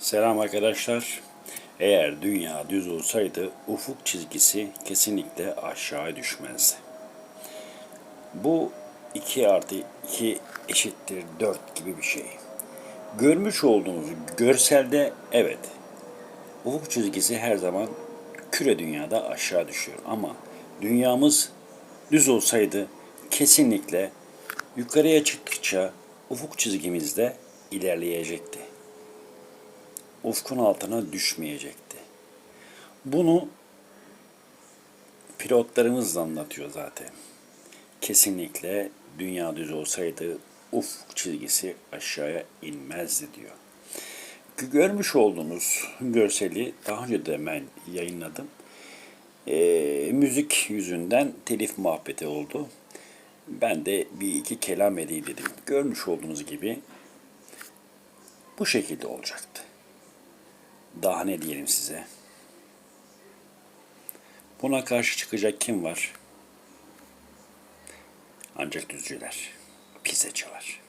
Selam arkadaşlar. Eğer dünya düz olsaydı ufuk çizgisi kesinlikle aşağı düşmezdi. Bu 2 artı 2 eşittir 4 gibi bir şey. Görmüş olduğunuz görselde evet ufuk çizgisi her zaman küre dünyada aşağı düşüyor. Ama dünyamız düz olsaydı kesinlikle yukarıya çıktıkça ufuk çizgimizde ilerleyecekti ufkun altına düşmeyecekti. Bunu pilotlarımız da anlatıyor zaten. Kesinlikle dünya düz olsaydı ufuk çizgisi aşağıya inmezdi diyor. Görmüş olduğunuz görseli daha önce de ben yayınladım. Ee, müzik yüzünden telif muhabbeti oldu. Ben de bir iki kelam edeyim dedim. Görmüş olduğunuz gibi bu şekilde olacaktı. Daha ne diyelim size? Buna karşı çıkacak kim var? Ancak düzcüler, pizzacılar.